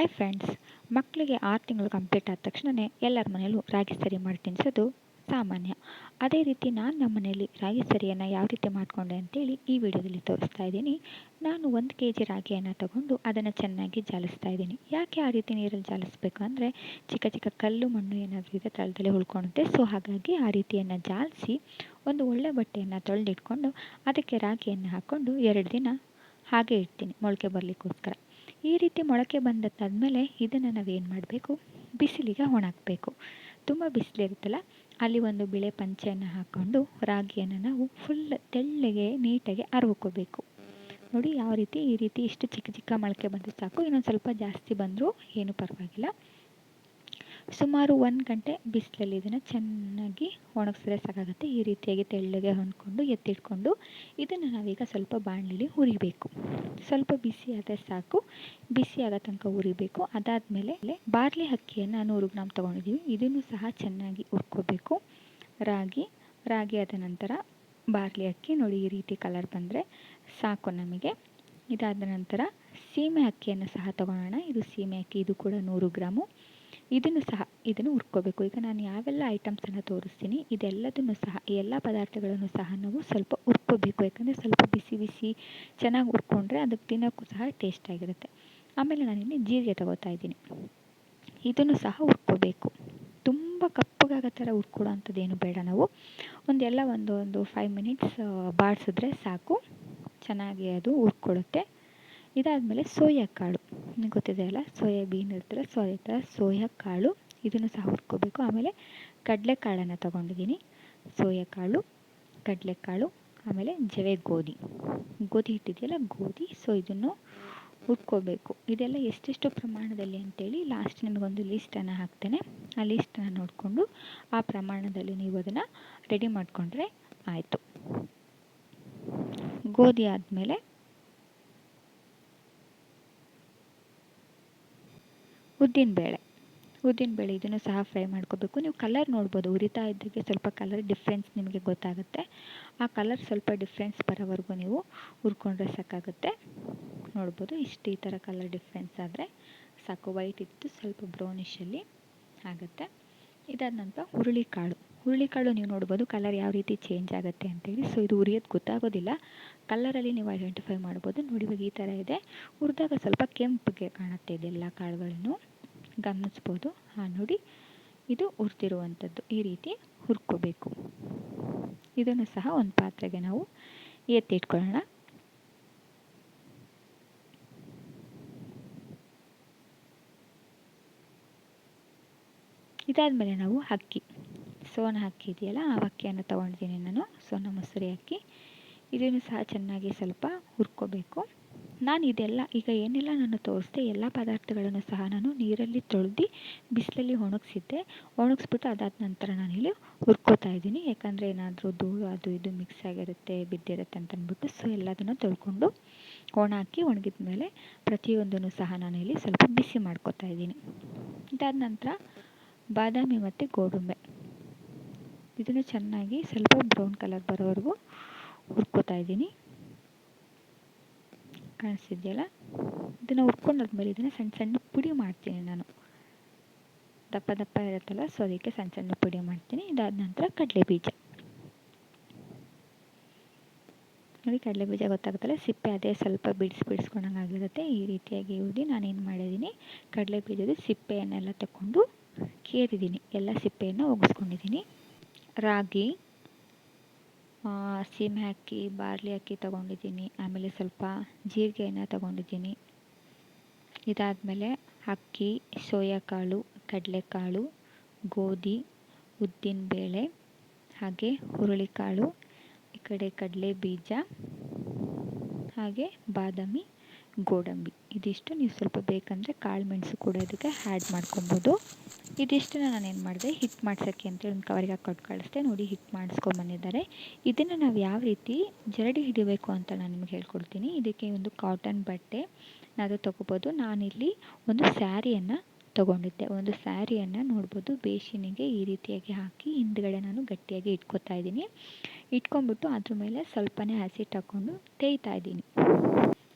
Hi friends ಮಕ್ಕಳಿಗೆ ಆರು ತಿಂಗಳು ಕಂಪ್ಲೀಟ್ ಆದ ತಕ್ಷಣವೇ ಎಲ್ಲರ ಮನೆಯಲ್ಲೂ ರಾಗಿ ಸರಿ ಮಾಡಿ ತಿನ್ನಿಸೋದು ಸಾಮಾನ್ಯ. ಅದೇ ರೀತಿ ನಾನು ನಮ್ಮ ಮನೆಯಲ್ಲಿ ರಾಗಿ ಸರಿಯನ್ನು ಯಾವ ರೀತಿ ಮಾಡಿಕೊಂಡೆ ಅಂತೇಳಿ ಈ ವಿಡಿಯೋದಲ್ಲಿ ತೋರಿಸ್ತಾ ಇದ್ದೀನಿ. ನಾನು ಒಂದು ಕೆ ಜಿ ರಾಗಿಯನ್ನು ತಗೊಂಡು ಅದನ್ನು ಚೆನ್ನಾಗಿ ಜಾಲಿಸ್ತಾ ಇದ್ದೀನಿ. ಯಾಕೆ ಆ ರೀತಿ ನೀರಲ್ಲಿ ಜಾಲಿಸ್ಬೇಕು ಅಂದರೆ ಚಿಕ್ಕ ಚಿಕ್ಕ ಕಲ್ಲು ಮಣ್ಣು ಏನಾದರೂ ಇದೆ ತಳದಲ್ಲಿ ಉಳ್ಕೊಳುತ್ತೆ ಸೊ ಹಾಗಾಗಿ ಆ ರೀತಿಯನ್ನು ಜಾಲಿಸಿ ಒಂದು ಒಳ್ಳೆ ಬಟ್ಟೆಯನ್ನು ತೊಳೆದಿಟ್ಕೊಂಡು ಅದಕ್ಕೆ ರಾಗಿಯನ್ನು ಹಾಕ್ಕೊಂಡು ಎರಡು ದಿನ ಹಾಗೆ ಇಡ್ತೀನಿ. ಮೊಳಕೆ ಬರಲಿಕ್ಕೋಸ್ಕರ. ಈ ರೀತಿ ಮೊಳಕೆ ಬಂದದ್ದಾದಮೇಲೆ ಇದನ್ನು ನಾವೇನು ಮಾಡಬೇಕು? ಬಿಸಿಲಿಗೆ ಒಣಗಬೇಕು ತುಂಬ ಬಿಸಿಲಿರುತ್ತಲ್ಲ ಅಲ್ಲಿ ಒಂದು ಬಿಳೆ ಪಂಚೆಯನ್ನು ಹಾಕ್ಕೊಂಡು ರಾಗಿಯನ್ನು ನಾವು ಫುಲ್ ತೆಳ್ಳಗೆ ನೀಟಾಗಿ ಅರ್ವಕೋಬೇಕು. ನೋಡಿ, ಯಾವ ರೀತಿ ಈ ರೀತಿ ಇಷ್ಟು ಚಿಕ್ಕ ಚಿಕ್ಕ ಮೊಳಕೆ ಬಂದರೆ ಸಾಕು. ಇನ್ನೊಂದು ಸ್ವಲ್ಪ ಜಾಸ್ತಿ ಬಂದರೂ ಏನೂ ಪರವಾಗಿಲ್ಲ. ಸುಮಾರು ಒಂದು ಗಂಟೆ ಬಿಸಿಲಲ್ಲಿ ಇದನ್ನು ಚೆನ್ನಾಗಿ ಒಣಗಿಸಿದ್ರೆ ಸಾಕಾಗುತ್ತೆ. ಈ ರೀತಿಯಾಗಿ ತೆಳ್ಳಗೆ ಹೊಂದ್ಕೊಂಡು ಎತ್ತಿಟ್ಕೊಂಡು ಇದನ್ನು ನಾವೀಗ ಸ್ವಲ್ಪ ಬಾಣಲಿಲಿ ಹುರಿಬೇಕು. ಸ್ವಲ್ಪ ಬಿಸಿ ಆದರೆ ಸಾಕು. ಬಿಸಿ ಆಗೋ ತನಕ ಹುರಿಬೇಕು. ಅದಾದಮೇಲೆ ಬಾರ್ಲಿ ಅಕ್ಕಿಯನ್ನು ನೂರು ಗ್ರಾಮ್ ತೊಗೊಂಡಿದ್ದೀವಿ ಇದನ್ನು ಸಹ ಚೆನ್ನಾಗಿ ಹುರ್ಕೋಬೇಕು. ರಾಗಿ ರಾಗಿ ಆದ ನಂತರ ಬಾರ್ಲಿ ಅಕ್ಕಿ. ನೋಡಿ, ಈ ರೀತಿ ಕಲರ್ ಬಂದರೆ ಸಾಕು ನಮಗೆ. ಇದಾದ ನಂತರ ಸೀಮೆ ಅಕ್ಕಿಯನ್ನು ಸಹ ತಗೊಳ್ಳೋಣ ಇದು ಸೀಮೆ ಅಕ್ಕಿ, ಇದು ಕೂಡ ನೂರು ಗ್ರಾಮು. ಇದನ್ನು ಸಹ ಇದನ್ನು ಹುರ್ಕೋಬೇಕು. ಈಗ ನಾನು ಯಾವೆಲ್ಲ ಐಟಮ್ಸನ್ನು ತೋರಿಸ್ತೀನಿ, ಇದೆಲ್ಲದನ್ನು ಸಹ ಎಲ್ಲ ಪದಾರ್ಥಗಳನ್ನು ಸಹ ನಾವು ಸ್ವಲ್ಪ ಹುರ್ಕೋಬೇಕು. ಯಾಕಂದರೆ ಸ್ವಲ್ಪ ಬಿಸಿ ಬಿಸಿ ಚೆನ್ನಾಗಿ ಹುರ್ಕೊಂಡ್ರೆ ಅದಕ್ಕೆ ತಿನ್ನೋಕ್ಕೂ ಸಹ ಟೇಸ್ಟಾಗಿರುತ್ತೆ ಆಮೇಲೆ ನಾನಿಲ್ಲಿ ಜೀರಿಗೆ ತಗೋತಾ ಇದ್ದೀನಿ. ಇದನ್ನು ಸಹ ಹುರ್ಕೋಬೇಕು. ತುಂಬ ಕಪ್ಪಗಾಗೋ ಥರ ಹುರ್ಕೊಡೋ ಅಂಥದ್ದೇನು ಬೇಡ ನಾವು. ಒಂದೆಲ್ಲ ಒಂದು ಒಂದು ಫೈವ್ ಮಿನಿಟ್ಸ್ ಬಾಡಿಸಿದ್ರೆ ಸಾಕು. ಚೆನ್ನಾಗಿ ಅದು ಹುರ್ಕೊಳ್ಳುತ್ತೆ. ಇದಾದಮೇಲೆ ಸೋಯಾ ಕಾಳು. ಗೊತ್ತಿದೆಯಲ್ಲ, ಸೋಯಾಬೀನ್ ಇರ್ತಾರೆ, ಸೋಯಾ ಥರ ಸೋಯಾ ಕಾಳು. ಇದನ್ನು ಸಹ ಹುರ್ಕೋಬೇಕು. ಆಮೇಲೆ ಕಡಲೆಕಾಳನ್ನು ತೊಗೊಂಡಿದ್ದೀನಿ ಸೋಯಾ ಕಾಳು ಕಡಲೆಕಾಳು, ಆಮೇಲೆ ಜವೆ ಗೋಧಿ. ಗೋಧಿ ಹಿಟ್ಟಿದೆಯಲ್ಲ, ಗೋಧಿ. ಸೊ ಇದನ್ನು ಹುರ್ಕೋಬೇಕು. ಇದೆಲ್ಲ ಎಷ್ಟೆಷ್ಟು ಪ್ರಮಾಣದಲ್ಲಿ ಅಂತೇಳಿ ಲಾಸ್ಟ್ ನಿಮಗೊಂದು ಲೀಸ್ಟನ್ನು ಹಾಕ್ತೇನೆ. ಆ ಲೀಸ್ಟನ್ನು ನೋಡಿಕೊಂಡು ಆ ಪ್ರಮಾಣದಲ್ಲಿ ನೀವು ಅದನ್ನು ರೆಡಿ ಮಾಡಿಕೊಂಡ್ರೆ ಆಯಿತು. ಗೋಧಿ ಆದಮೇಲೆ ಉದ್ದಿನಬೇಳೆ. ಉದ್ದಿನಬೇಳೆ ಇದನ್ನು ಸಹ ಫ್ರೈ ಮಾಡ್ಕೋಬೇಕು. ನೀವು ಕಲರ್ ನೋಡ್ಬೋದು, ಉರಿತಾ ಇದ್ದಾಗೆ ಸ್ವಲ್ಪ ಕಲರ್ ಡಿಫ್ರೆನ್ಸ್ ನಿಮಗೆ ಗೊತ್ತಾಗುತ್ತೆ. ಆ ಕಲರ್ ಸ್ವಲ್ಪ ಡಿಫ್ರೆನ್ಸ್ ಬರೋವರೆಗೂ ನೀವು ಹುರ್ಕೊಂಡ್ರೆ ಸಾಕಾಗುತ್ತೆ. ನೋಡ್ಬೋದು, ಇಷ್ಟು ಈ ಥರ ಕಲರ್ ಡಿಫ್ರೆನ್ಸ್ ಆದರೆ ಸಾಕು. ವೈಟ್ ಇತ್ತು, ಸ್ವಲ್ಪ ಬ್ರೌನಿಷಲ್ಲಿ ಆಗುತ್ತೆ. ಇದಾದ ನಂತರ ಹುರುಳಿಕಾಳು. ಹುರುಳಿಕಾಳು ನೀವು ನೋಡ್ಬೋದು ಕಲರ್ ಯಾವ ರೀತಿ ಚೇಂಜ್ ಆಗುತ್ತೆ ಅಂತೇಳಿ. ಸೊ ಇದು ಉರಿಯೋದು ಗೊತ್ತಾಗೋದಿಲ್ಲ. ಕಲರಲ್ಲಿ ನೀವು ಐಡೆಂಟಿಫೈ ಮಾಡ್ಬೋದು. ನೋಡಿ ಈ ಥರ ಇದೆ. ಹುರಿದಾಗ ಸ್ವಲ್ಪ ಕೆಂಪಗೆ ಕಾಣುತ್ತೆ ಇದೆಲ್ಲ ಕಾಳುಗಳನ್ನು. ಗಮನಿಸ್ಬೋದು. ಹಾಂ, ನೋಡಿ. ಇದು ಹುರ್ದಿರುವಂಥದ್ದು ಈ ರೀತಿ ಹುರ್ಕೋಬೇಕು. ಇದನ್ನು ಸಹ ಒಂದು ಪಾತ್ರೆಗೆ ನಾವು ಎತ್ತಿಟ್ಕೊಳ್ಳೋಣ. ಇದಾದಮೇಲೆ ನಾವು ಅಕ್ಕಿ. ಸೋನ ಅಕ್ಕಿ ಇದೆಯಲ್ಲ, ಆ ಅಕ್ಕಿಯನ್ನು ತೊಗೊಂಡಿದ್ದೀನಿ ನಾನು. ಸೋನ ಮೊಸರಿ ಅಕ್ಕಿ. ಇದನ್ನು ಸಹ ಚೆನ್ನಾಗಿ ಸ್ವಲ್ಪ ಹುರ್ಕೋಬೇಕು. ನಾನು ಇದೆಲ್ಲ, ಈಗ ಏನೆಲ್ಲ ನಾನು ತೋರಿಸ್ದೆ, ಎಲ್ಲ ಪದಾರ್ಥಗಳನ್ನು ಸಹ ನಾನು ನೀರಲ್ಲಿ ತೊಳೆದು ಬಿಸಿಲಲ್ಲಿ ಒಣಗಿಸಿದ್ದೆ. ಒಣಗಿಸ್ಬಿಟ್ಟು ಅದಾದ ನಂತರ ನಾನಿಲ್ಲಿ ಹುರ್ಕೋತಾ ಇದ್ದೀನಿ. ಯಾಕಂದರೆ ಏನಾದರೂ ಧೂಳು ಅದು ಇದು ಮಿಕ್ಸ್ ಆಗಿರುತ್ತೆ, ಬಿದ್ದಿರುತ್ತೆ ಅಂತ ಅಂದ್ಬಿಟ್ಟು ಸೊ ಎಲ್ಲದನ್ನು ತೊಳ್ಕೊಂಡು ಒಣ ಹಾಕಿ ಒಣಗಿದ ಮೇಲೆ ಪ್ರತಿಯೊಂದನ್ನು ಸಹ ನಾನಿಲ್ಲಿ ಸ್ವಲ್ಪ ಬಿಸಿ ಮಾಡ್ಕೋತಾ ಇದ್ದೀನಿ. ಇದಾದ ನಂತರ ಬಾದಾಮಿ ಮತ್ತು ಗೋಡಂಬೆ. ಇದನ್ನು ಚೆನ್ನಾಗಿ ಸ್ವಲ್ಪ ಬ್ರೌನ್ ಕಲರ್ ಬರೋವರೆಗೂ ಹುರ್ಕೋತಾ ಇದ್ದೀನಿ. ಕಾಣಿಸ್ತಿದೆಯಲ್ಲ? ಇದನ್ನು ಹುರ್ಕೊಂಡಾದ್ಮೇಲೆ ಇದನ್ನು ಸಣ್ಣ ಸಣ್ಣ ಪುಡಿ ಮಾಡ್ತೀನಿ ನಾನು. ದಪ್ಪ ದಪ್ಪ ಇರುತ್ತಲ್ಲ ಸೊ ಅದಕ್ಕೆ ಸಣ್ಣ ಸಣ್ಣ ಪುಡಿ ಮಾಡ್ತೀನಿ. ಇದಾದ ನಂತರ ಕಡಲೆ ಬೀಜ ನೋಡಿ ಕಡಲೆ ಬೀಜ ಗೊತ್ತಾಗುತ್ತಲ್ಲ, ಸಿಪ್ಪೆ ಅದೇ ಸ್ವಲ್ಪ ಬಿಡಿಸಿ ಬಿಡಿಸ್ಕೊಂಡಂಗೆ ಆಗಿರುತ್ತೆ. ಈ ರೀತಿಯಾಗಿ ಉದ್ದಿ ನಾನೇನು ಮಾಡಿದ್ದೀನಿ ಕಡಲೆ ಬೀಜದ ಸಿಪ್ಪೆಯನ್ನೆಲ್ಲ ತಗೊಂಡು ಕೇರಿದ್ದೀನಿ. ಎಲ್ಲ ಸಿಪ್ಪೆಯನ್ನು ಒಗೆಸ್ಕೊಂಡಿದ್ದೀನಿ. ರಾಗಿ ಸೀಮೆ ಅಕ್ಕಿ, ಬಾರ್ಲಿ ಅಕ್ಕಿ ತಗೊಂಡಿದ್ದೀನಿ. ಆಮೇಲೆ ಸ್ವಲ್ಪ ಜೀರಿಗೆಯನ್ನು ತಗೊಂಡಿದ್ದೀನಿ. ಇದಾದಮೇಲೆ ಅಕ್ಕಿ ಸೋಯಾ ಕಾಳು ಕಡಲೆಕಾಳು, ಗೋಧಿ ಉದ್ದಿನ ಬೇಳೆ ಹಾಗೆ ಹುರುಳಿಕಾಳು, ಈ ಕಡೆ ಕಡಲೆ ಬೀಜ ಹಾಗೆ ಬಾದಾಮಿ, ಗೋಡಂಬಿ. ಇದಿಷ್ಟು ನೀವು ಸ್ವಲ್ಪ ಬೇಕಂದರೆ ಕಾಳು ಮೆಣಸು ಕೂಡ ಇದಕ್ಕೆ ಆ್ಯಡ್ ಮಾಡ್ಕೊಬೋದು. ಇದಿಷ್ಟನ್ನು ನಾನು ಏನು ಮಾಡಿದೆ ಹಿಟ್ ಮಾಡ್ಸೋಕ್ಕೆ ಅಂತೇಳಿ ಒಂದು ಕವರಿಗೆ ಹಾಕಿ ಕಳಿಸ್ದೆ. ನೋಡಿ ಹಿಟ್ ಮಾಡಿಸ್ಕೊಂಬಂದಿದ್ದಾರೆ ಇದನ್ನು ನಾವು ಯಾವ ರೀತಿ ಜರಡಿ ಹಿಡಿಬೇಕು ಅಂತ ನಾನು ನಿಮಗೆ ಹೇಳ್ಕೊಡ್ತೀನಿ. ಇದಕ್ಕೆ ಒಂದು ಕಾಟನ್ ಬಟ್ಟೆ ಅದು ತೊಗೋಬೋದು. ನಾನಿಲ್ಲಿ ಒಂದು ಸ್ಯಾರಿಯನ್ನು ತೊಗೊಂಡಿದ್ದೆ. ಒಂದು ಸ್ಯಾರಿಯನ್ನು ನೋಡ್ಬೋದು. ಬೇಸಿನಿಗೆ ಈ ರೀತಿಯಾಗಿ ಹಾಕಿ ಹಿಂದ್ಗಡೆ ನಾನು ಗಟ್ಟಿಯಾಗಿ ಇಟ್ಕೋತಾ ಇದ್ದೀನಿ. ಇಟ್ಕೊಂಡ್ಬಿಟ್ಟು ಅದ್ರ ಮೇಲೆ ಸ್ವಲ್ಪನೇ ಹಸಿಟ್ಟು ಹಾಕ್ಕೊಂಡು ತೇಯ್ತಾ ಇದ್ದೀನಿ.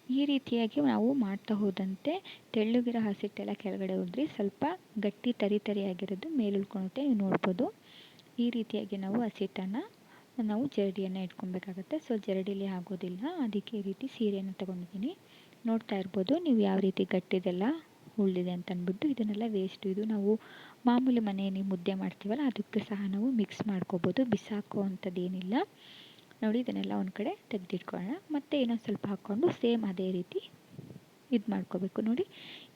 ಈ ರೀತಿಯಾಗಿ ನಾವು ಮಾಡ್ತಾ ಹೋದಂತೆ ತೆಳ್ಳಗಿರೋ ಹಸಿಟ್ಟೆಲ್ಲ ಕೆಳಗಡೆ ಉದ್ರಿ ಸ್ವಲ್ಪ ಗಟ್ಟಿ ತರಿ ತರಿಯಾಗಿರೋದು ಮೇಲೆ ಉಳ್ಕೊಳುತ್ತೆ ನೋಡ್ಬೋದು. ಈ ರೀತಿಯಾಗಿ ನಾವು ಹಸಿಟ್ಟನ್ನು ನಾವು ಜರಡಿಯನ್ನು ಇಟ್ಕೊಬೇಕಾಗತ್ತೆ. ಸೊ, ಜರಡಿಲಿ ಆಗೋದಿಲ್ಲ. ಅದಕ್ಕೆ ಈ ರೀತಿ ಸೀರೆಯನ್ನು ತೊಗೊಂಡಿದ್ದೀನಿ. ನೋಡ್ತಾ ಇರ್ಬೋದು ನೀವು ಯಾವ ರೀತಿ ಗಟ್ಟಿದೆಲ್ಲ ಉಳಿದಿದೆ ಅಂತ ಅಂದ್ಬಿಟ್ಟು ಇದನ್ನೆಲ್ಲ ವೇಸ್ಟು ಇದು ನಾವು ಮಾಮೂಲಿ ಮನೆಯಲ್ಲಿ ಮುದ್ದೆ ಮಾಡ್ತೀವಲ್ಲ, ಅದಕ್ಕೆ ಸಹ ನಾವು ಮಿಕ್ಸ್ ಮಾಡ್ಕೋಬೋದು. ಬಿಸಾಕೋ ಅಂಥದ್ದು ಏನಿಲ್ಲ ನೋಡಿ, ಇದನ್ನೆಲ್ಲ ಒಂದು ಕಡೆ ತೆಗೆದಿಟ್ಕೊಳ್ಳೋಣ. ಮತ್ತು ಇನ್ನೊಂದು ಸ್ವಲ್ಪ ಹಾಕ್ಕೊಂಡು ಸೇಮ್ ಅದೇ ರೀತಿ ಇದು ಮಾಡ್ಕೋಬೇಕು. ನೋಡಿ,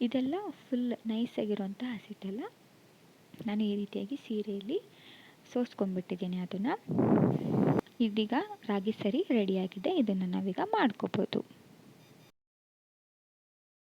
ಇದೆಲ್ಲ ಫುಲ್ ನೈಸಾಗಿರುವಂಥ ಹಸಿಟ್ಟೆಲ್ಲ ನಾನು ಈ ರೀತಿಯಾಗಿ ಸೀರೆಯಲ್ಲಿ ಸೋಸ್ಕೊಂಡ್ಬಿಟ್ಟಿದ್ದೀನಿ ಅದನ್ನು. ಇದೀಗ ರಾಗಿ ಸರಿ ರೆಡಿಯಾಗಿದೆ ಇದನ್ನು ನಾವೀಗ ಮಾಡ್ಕೋಬೋದು.